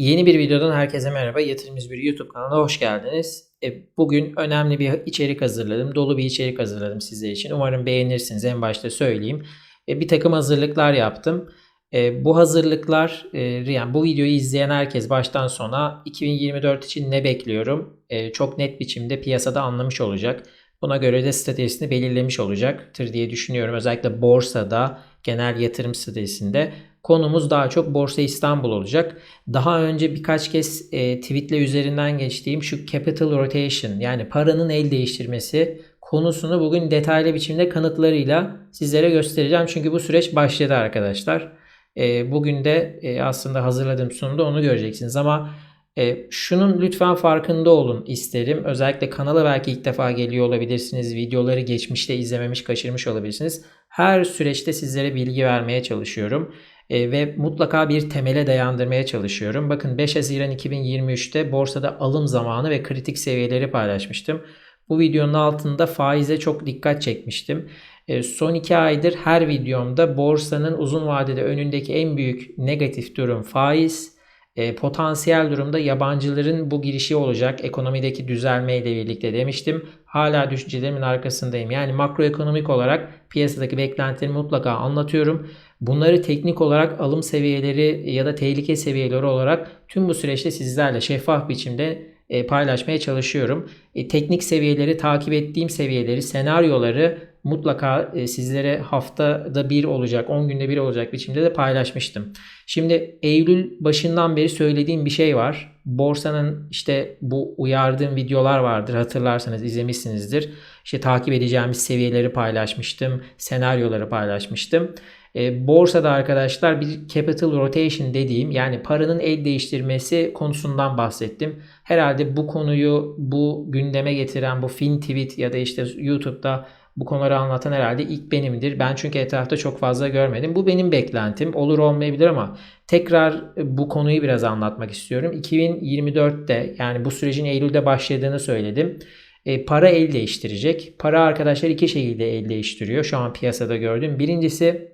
Yeni bir videodan herkese merhaba. Yatırım bir YouTube kanalına hoş geldiniz. E, bugün önemli bir içerik hazırladım. Dolu bir içerik hazırladım sizler için. Umarım beğenirsiniz. En başta söyleyeyim. E, bir takım hazırlıklar yaptım. E, bu hazırlıklar, yani bu videoyu izleyen herkes baştan sona 2024 için ne bekliyorum? Çok net biçimde piyasada anlamış olacak. Buna göre de stratejisini belirlemiş olacaktır diye düşünüyorum. Özellikle borsada, genel yatırım stratejisinde konumuz daha çok Borsa İstanbul olacak. Daha önce birkaç kez e, tweetle üzerinden geçtiğim şu capital rotation yani paranın el değiştirmesi konusunu bugün detaylı biçimde kanıtlarıyla sizlere göstereceğim. Çünkü bu süreç başladı arkadaşlar. E, bugün de e, aslında hazırladığım sunumda onu göreceksiniz ama e, şunun lütfen farkında olun isterim. Özellikle kanala belki ilk defa geliyor olabilirsiniz. Videoları geçmişte izlememiş, kaçırmış olabilirsiniz. Her süreçte sizlere bilgi vermeye çalışıyorum. E, ve mutlaka bir temele dayandırmaya çalışıyorum. Bakın 5 Haziran 2023'te borsada alım zamanı ve kritik seviyeleri paylaşmıştım. Bu videonun altında faize çok dikkat çekmiştim. E, son 2 aydır her videomda borsanın uzun vadede önündeki en büyük negatif durum faiz e, potansiyel durumda yabancıların bu girişi olacak ekonomideki düzelme ile birlikte demiştim. Hala düşüncelerimin arkasındayım. Yani makroekonomik olarak piyasadaki beklentileri mutlaka anlatıyorum. Bunları teknik olarak alım seviyeleri ya da tehlike seviyeleri olarak tüm bu süreçte sizlerle şeffaf biçimde e, paylaşmaya çalışıyorum. E, teknik seviyeleri, takip ettiğim seviyeleri, senaryoları mutlaka e, sizlere haftada bir olacak, 10 günde bir olacak biçimde de paylaşmıştım. Şimdi Eylül başından beri söylediğim bir şey var. Borsanın işte bu uyardığım videolar vardır hatırlarsanız izlemişsinizdir. İşte takip edeceğimiz seviyeleri paylaşmıştım, senaryoları paylaşmıştım. E, borsada arkadaşlar bir capital rotation dediğim yani paranın el değiştirmesi konusundan bahsettim. Herhalde bu konuyu bu gündeme getiren bu fin tweet ya da işte YouTube'da bu konuları anlatan herhalde ilk benimdir. Ben çünkü etrafta çok fazla görmedim. Bu benim beklentim. Olur olmayabilir ama tekrar bu konuyu biraz anlatmak istiyorum. 2024'te yani bu sürecin Eylül'de başladığını söyledim. E, para el değiştirecek. Para arkadaşlar iki şekilde el değiştiriyor. Şu an piyasada gördüm. Birincisi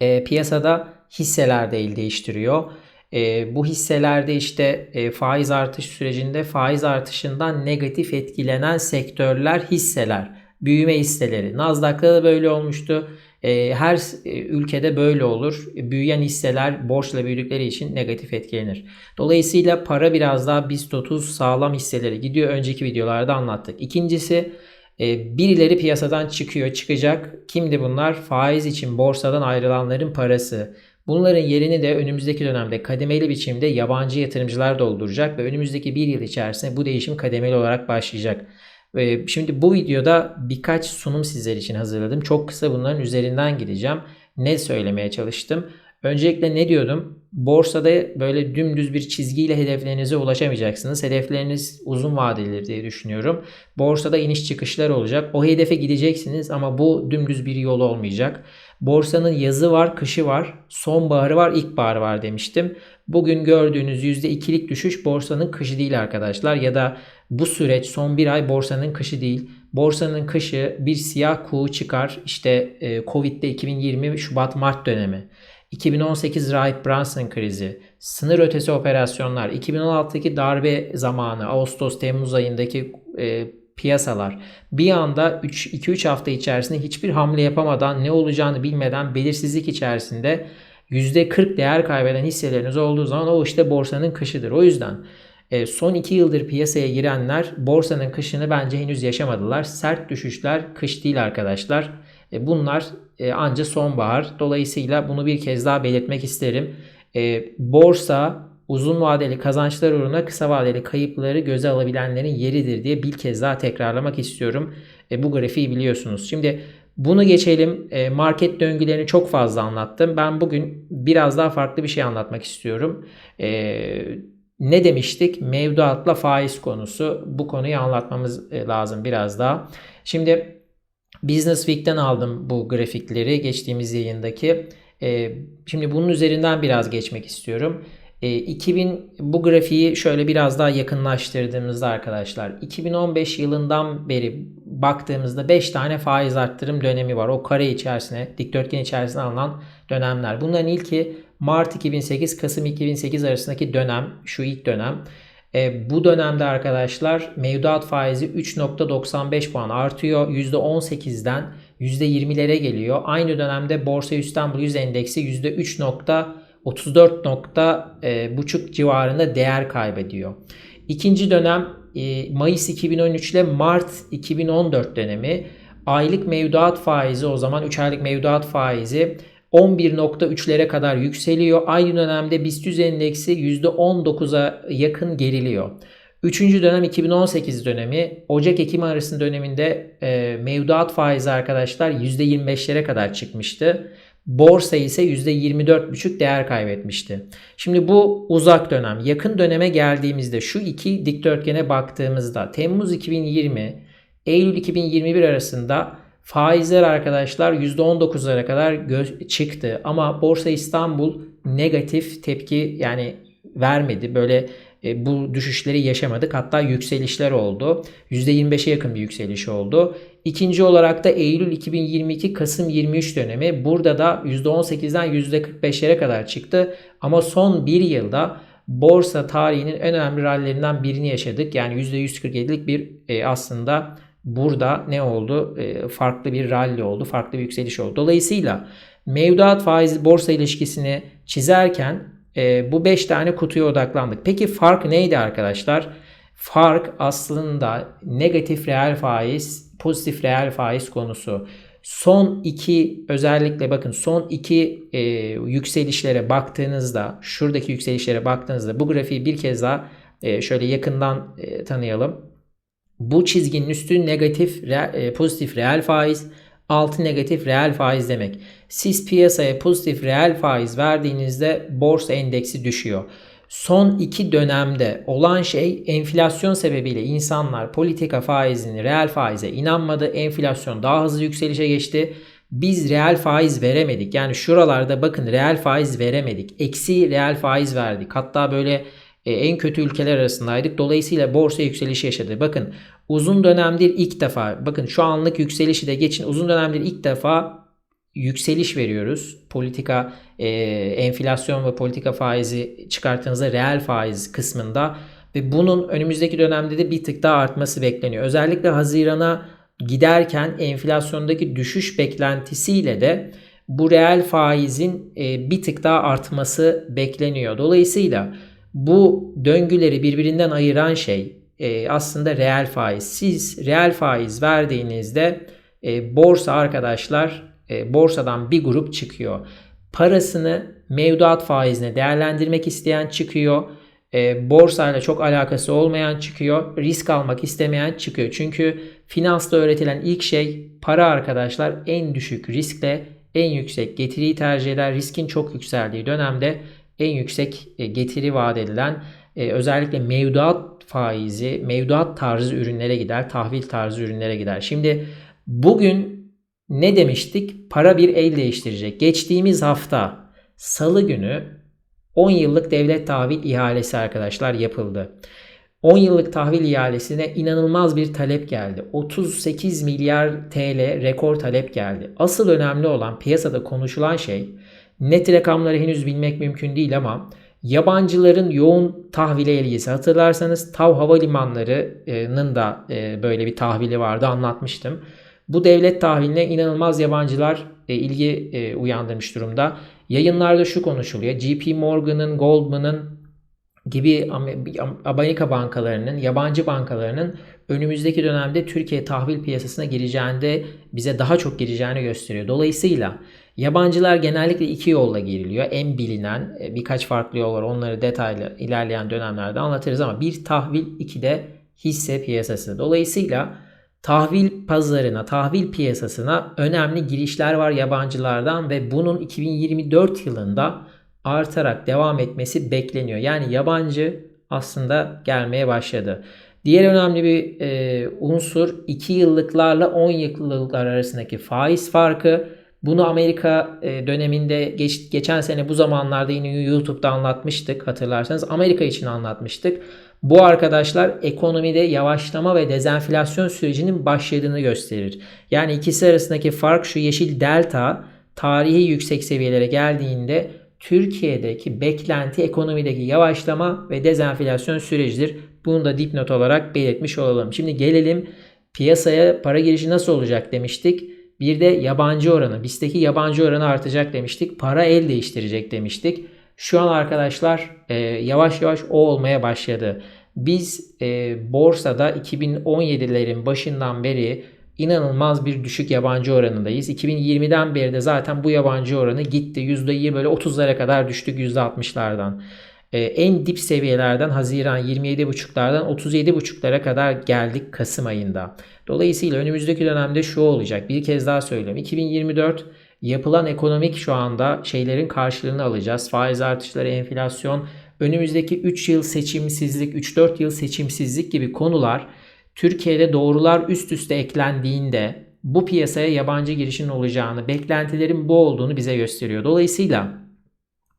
e, piyasada hisselerde el değiştiriyor. E, bu hisselerde işte e, faiz artış sürecinde faiz artışından negatif etkilenen sektörler hisseler büyüme hisseleri. Nasdaq'ta da böyle olmuştu. Ee, her e, ülkede böyle olur. Büyüyen hisseler borçla büyüdükleri için negatif etkilenir. Dolayısıyla para biraz daha BIST 30 sağlam hisseleri gidiyor. Önceki videolarda anlattık. İkincisi e, birileri piyasadan çıkıyor, çıkacak. Kimdi bunlar? Faiz için borsadan ayrılanların parası. Bunların yerini de önümüzdeki dönemde kademeli biçimde yabancı yatırımcılar dolduracak ve önümüzdeki bir yıl içerisinde bu değişim kademeli olarak başlayacak. Şimdi bu videoda birkaç sunum sizler için hazırladım. Çok kısa bunların üzerinden gideceğim. Ne söylemeye çalıştım? Öncelikle ne diyordum? Borsada böyle dümdüz bir çizgiyle hedeflerinize ulaşamayacaksınız. Hedefleriniz uzun vadelidir diye düşünüyorum. Borsada iniş çıkışlar olacak. O hedefe gideceksiniz ama bu dümdüz bir yol olmayacak. Borsanın yazı var, kışı var, sonbaharı var, ilkbaharı var demiştim. Bugün gördüğünüz %2'lik düşüş borsanın kışı değil arkadaşlar. Ya da bu süreç son bir ay borsanın kışı değil. Borsanın kışı bir siyah kuğu çıkar. İşte e, Covid'de 2020 Şubat-Mart dönemi. 2018 Wright Brunson krizi, sınır ötesi operasyonlar, 2016'daki darbe zamanı, Ağustos-Temmuz ayındaki e, piyasalar bir anda 2-3 hafta içerisinde hiçbir hamle yapamadan ne olacağını bilmeden belirsizlik içerisinde %40 değer kaybeden hisseleriniz olduğu zaman o işte borsanın kışıdır. O yüzden e, son 2 yıldır piyasaya girenler borsanın kışını bence henüz yaşamadılar. Sert düşüşler kış değil arkadaşlar. E, bunlar e, anca sonbahar. Dolayısıyla bunu bir kez daha belirtmek isterim. Borsa uzun vadeli kazançlar uğruna kısa vadeli kayıpları göze alabilenlerin yeridir diye bir kez daha tekrarlamak istiyorum. Bu grafiği biliyorsunuz. Şimdi bunu geçelim. Market döngülerini çok fazla anlattım. Ben bugün biraz daha farklı bir şey anlatmak istiyorum ne demiştik? Mevduatla faiz konusu. Bu konuyu anlatmamız e, lazım biraz daha. Şimdi Business Week'ten aldım bu grafikleri geçtiğimiz yayındaki. E, şimdi bunun üzerinden biraz geçmek istiyorum. 2000 e, bu grafiği şöyle biraz daha yakınlaştırdığımızda arkadaşlar 2015 yılından beri baktığımızda 5 tane faiz arttırım dönemi var. O kare içerisine, dikdörtgen içerisine alınan dönemler. Bunların ilki Mart 2008 Kasım 2008 arasındaki dönem şu ilk dönem. E, bu dönemde arkadaşlar mevduat faizi 3.95 puan artıyor. %18'den %20'lere geliyor. Aynı dönemde Borsa İstanbul 100 endeksi %3.34 nokta e, buçuk civarında değer kaybediyor. İkinci dönem e, Mayıs 2013 ile Mart 2014 dönemi aylık mevduat faizi o zaman 3 aylık mevduat faizi 11.3'lere kadar yükseliyor. Aynı dönemde BIST 100 endeksi %19'a yakın geriliyor. Üçüncü dönem 2018 dönemi. Ocak-Ekim arasında döneminde e, mevduat faizi arkadaşlar %25'lere kadar çıkmıştı. Borsa ise %24,5 değer kaybetmişti. Şimdi bu uzak dönem. Yakın döneme geldiğimizde şu iki dikdörtgene baktığımızda Temmuz 2020 Eylül 2021 arasında faizler arkadaşlar %19'lara kadar çıktı. Ama Borsa İstanbul negatif tepki yani vermedi. Böyle e, bu düşüşleri yaşamadık. Hatta yükselişler oldu. %25'e yakın bir yükseliş oldu. İkinci olarak da Eylül 2022 Kasım 23 dönemi burada da %18'den %45'lere kadar çıktı. Ama son bir yılda borsa tarihinin en önemli rallerinden birini yaşadık. Yani %147'lik bir e, aslında burada ne oldu? E, farklı bir rally oldu. Farklı bir yükseliş oldu. Dolayısıyla mevduat faiz borsa ilişkisini çizerken e, bu 5 tane kutuya odaklandık. Peki fark neydi arkadaşlar? Fark aslında negatif reel faiz, pozitif reel faiz konusu. Son iki özellikle bakın son iki e, yükselişlere baktığınızda şuradaki yükselişlere baktığınızda bu grafiği bir kez daha e, şöyle yakından e, tanıyalım. Bu çizginin üstü negatif, re, e, pozitif reel faiz, altı negatif reel faiz demek. Siz piyasaya pozitif reel faiz verdiğinizde borsa endeksi düşüyor. Son iki dönemde olan şey enflasyon sebebiyle insanlar politika faizini reel faize inanmadı. Enflasyon daha hızlı yükselişe geçti. Biz reel faiz veremedik. Yani şuralarda bakın reel faiz veremedik. Eksi reel faiz verdik. Hatta böyle en kötü ülkeler arasındaydık. Dolayısıyla borsa yükselişi yaşadı. Bakın uzun dönemdir ilk defa bakın şu anlık yükselişi de geçin uzun dönemdir ilk defa yükseliş veriyoruz. Politika e, enflasyon ve politika faizi çıkarttığınızda reel faiz kısmında ve bunun önümüzdeki dönemde de bir tık daha artması bekleniyor. Özellikle Haziran'a giderken enflasyondaki düşüş beklentisiyle de bu reel faizin e, bir tık daha artması bekleniyor. Dolayısıyla bu döngüleri birbirinden ayıran şey e, aslında reel faiz. Siz reel faiz verdiğinizde e, borsa arkadaşlar e, borsadan bir grup çıkıyor. Parasını mevduat faizine değerlendirmek isteyen çıkıyor. E, borsayla çok alakası olmayan çıkıyor. Risk almak istemeyen çıkıyor. Çünkü finansta öğretilen ilk şey para arkadaşlar en düşük riskle en yüksek getiriyi tercih eder. Riskin çok yükseldiği dönemde en yüksek e, getiri vaat edilen e, özellikle mevduat faizi, mevduat tarzı ürünlere gider, tahvil tarzı ürünlere gider. Şimdi bugün ne demiştik? Para bir el değiştirecek. Geçtiğimiz hafta salı günü 10 yıllık devlet tahvil ihalesi arkadaşlar yapıldı. 10 yıllık tahvil ihalesine inanılmaz bir talep geldi. 38 milyar TL rekor talep geldi. Asıl önemli olan piyasada konuşulan şey net rakamları henüz bilmek mümkün değil ama yabancıların yoğun tahvile ilgisi hatırlarsanız TAV Havalimanları'nın da e, böyle bir tahvili vardı anlatmıştım. Bu devlet tahviline inanılmaz yabancılar e, ilgi e, uyandırmış durumda. Yayınlarda şu konuşuluyor. JP Morgan'ın, Goldman'ın gibi Amerika bankalarının, yabancı bankalarının önümüzdeki dönemde Türkiye tahvil piyasasına gireceğinde bize daha çok gireceğini gösteriyor. Dolayısıyla yabancılar genellikle iki yolla giriliyor. En bilinen e, birkaç farklı yol var. Onları detaylı ilerleyen dönemlerde anlatırız ama bir tahvil, iki de hisse piyasası. Dolayısıyla tahvil pazarına, tahvil piyasasına önemli girişler var yabancılardan ve bunun 2024 yılında artarak devam etmesi bekleniyor. Yani yabancı aslında gelmeye başladı. Diğer önemli bir e, unsur 2 yıllıklarla 10 yıllıklar arasındaki faiz farkı. Bunu Amerika e, döneminde geç, geçen sene bu zamanlarda yine YouTube'da anlatmıştık hatırlarsanız. Amerika için anlatmıştık. Bu arkadaşlar ekonomide yavaşlama ve dezenflasyon sürecinin başladığını gösterir. Yani ikisi arasındaki fark şu yeşil delta tarihi yüksek seviyelere geldiğinde Türkiye'deki beklenti ekonomideki yavaşlama ve dezenflasyon sürecidir. Bunu da dipnot olarak belirtmiş olalım. Şimdi gelelim piyasaya para girişi nasıl olacak demiştik. Bir de yabancı oranı. BIST'teki yabancı oranı artacak demiştik. Para el değiştirecek demiştik. Şu an arkadaşlar e, yavaş yavaş o olmaya başladı. Biz e, borsada 2017'lerin başından beri inanılmaz bir düşük yabancı oranındayız. 2020'den beri de zaten bu yabancı oranı gitti. %20 böyle 30'lara kadar düştük %60'lardan. Ee, en dip seviyelerden Haziran 27.5'lardan 37.5'lara kadar geldik Kasım ayında. Dolayısıyla önümüzdeki dönemde şu olacak. Bir kez daha söylüyorum. 2024 yapılan ekonomik şu anda şeylerin karşılığını alacağız. Faiz artışları, enflasyon, önümüzdeki 3 yıl seçimsizlik, 3-4 yıl seçimsizlik gibi konular Türkiye'de doğrular üst üste eklendiğinde bu piyasaya yabancı girişin olacağını, beklentilerin bu olduğunu bize gösteriyor. Dolayısıyla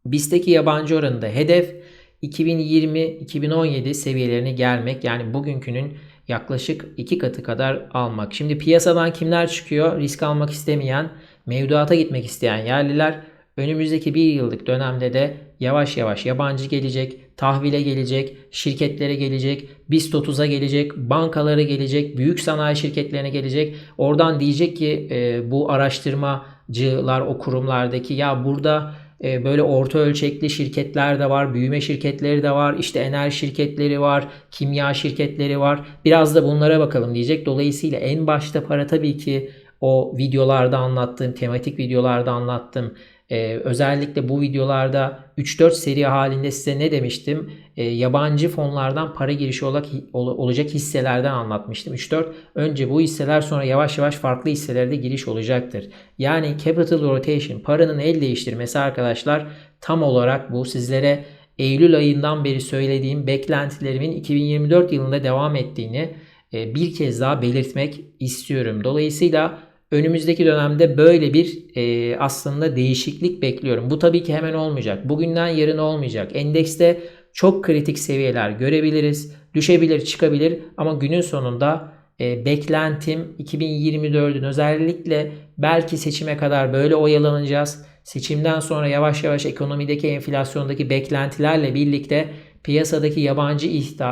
BIST'teki yabancı oranında hedef 2020-2017 seviyelerine gelmek. Yani bugünkünün yaklaşık iki katı kadar almak. Şimdi piyasadan kimler çıkıyor? Risk almak istemeyen, mevduata gitmek isteyen yerliler önümüzdeki bir yıllık dönemde de yavaş yavaş yabancı gelecek, tahvile gelecek, şirketlere gelecek, BIST 30'a gelecek, bankalara gelecek, büyük sanayi şirketlerine gelecek. Oradan diyecek ki e, bu araştırmacılar o kurumlardaki ya burada e, böyle orta ölçekli şirketler de var, büyüme şirketleri de var, işte enerji şirketleri var, kimya şirketleri var. Biraz da bunlara bakalım diyecek. Dolayısıyla en başta para tabii ki o videolarda anlattığım, tematik videolarda anlattığım ee, özellikle bu videolarda 3-4 seri halinde size ne demiştim? Ee, yabancı fonlardan para girişi olacak, olacak hisselerden anlatmıştım. 3-4 önce bu hisseler sonra yavaş yavaş farklı hisselerde giriş olacaktır. Yani capital rotation paranın el değiştirmesi arkadaşlar tam olarak bu sizlere Eylül ayından beri söylediğim beklentilerimin 2024 yılında devam ettiğini e, bir kez daha belirtmek istiyorum. Dolayısıyla önümüzdeki dönemde böyle bir e, aslında değişiklik bekliyorum. Bu tabii ki hemen olmayacak. Bugünden yarın olmayacak. Endekste çok kritik seviyeler görebiliriz. Düşebilir, çıkabilir ama günün sonunda e, beklentim 2024'ün özellikle belki seçime kadar böyle oyalanacağız. Seçimden sonra yavaş yavaş ekonomideki enflasyondaki beklentilerle birlikte piyasadaki yabancı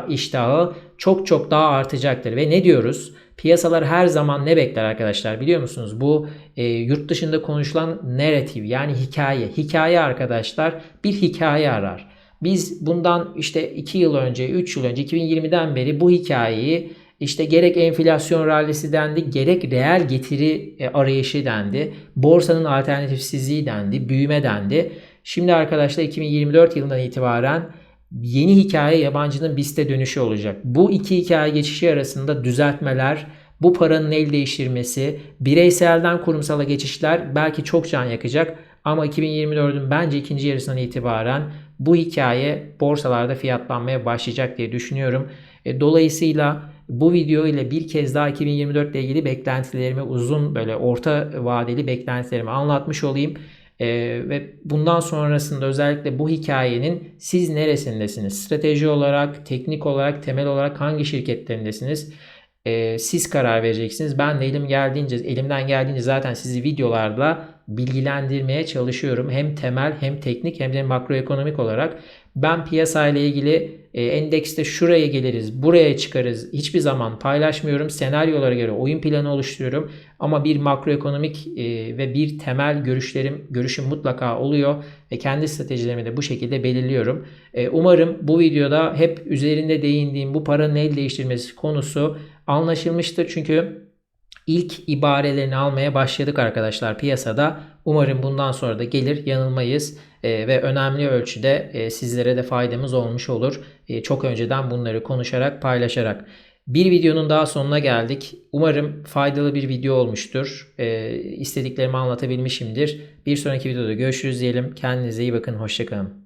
iştahı çok çok daha artacaktır. Ve ne diyoruz? Piyasalar her zaman ne bekler arkadaşlar biliyor musunuz? Bu e, yurt dışında konuşulan narrative yani hikaye. Hikaye arkadaşlar bir hikaye arar. Biz bundan işte 2 yıl önce, 3 yıl önce 2020'den beri bu hikayeyi işte gerek enflasyon rallisi dendi, gerek reel getiri e, arayışı dendi, borsanın alternatifsizliği dendi, büyüme dendi. Şimdi arkadaşlar 2024 yılından itibaren yeni hikaye yabancının BIST'e dönüşü olacak. Bu iki hikaye geçişi arasında düzeltmeler, bu paranın el değiştirmesi, bireyselden kurumsala geçişler belki çok can yakacak. Ama 2024'ün bence ikinci yarısından itibaren bu hikaye borsalarda fiyatlanmaya başlayacak diye düşünüyorum. E, dolayısıyla bu video ile bir kez daha 2024 ile ilgili beklentilerimi uzun böyle orta vadeli beklentilerimi anlatmış olayım. E, ve bundan sonrasında özellikle bu hikayenin siz neresindesiniz? Strateji olarak, teknik olarak, temel olarak hangi şirketlerindesiniz? E, siz karar vereceksiniz. Ben de elim geldiğince, elimden geldiğince zaten sizi videolarla bilgilendirmeye çalışıyorum. Hem temel hem teknik hem de makroekonomik olarak. Ben piyasayla ilgili e, endekste şuraya geliriz, buraya çıkarız. Hiçbir zaman paylaşmıyorum. Senaryolara göre oyun planı oluşturuyorum. Ama bir makroekonomik e, ve bir temel görüşlerim, görüşüm mutlaka oluyor. Ve kendi stratejilerimi de bu şekilde belirliyorum. E, umarım bu videoda hep üzerinde değindiğim bu paranın el değiştirmesi konusu anlaşılmıştır. Çünkü ilk ibarelerini almaya başladık arkadaşlar piyasada. Umarım bundan sonra da gelir yanılmayız e, ve önemli ölçüde e, sizlere de faydamız olmuş olur. E, çok önceden bunları konuşarak paylaşarak. Bir videonun daha sonuna geldik. Umarım faydalı bir video olmuştur. E, istediklerimi anlatabilmişimdir. Bir sonraki videoda görüşürüz diyelim. Kendinize iyi bakın. Hoşçakalın.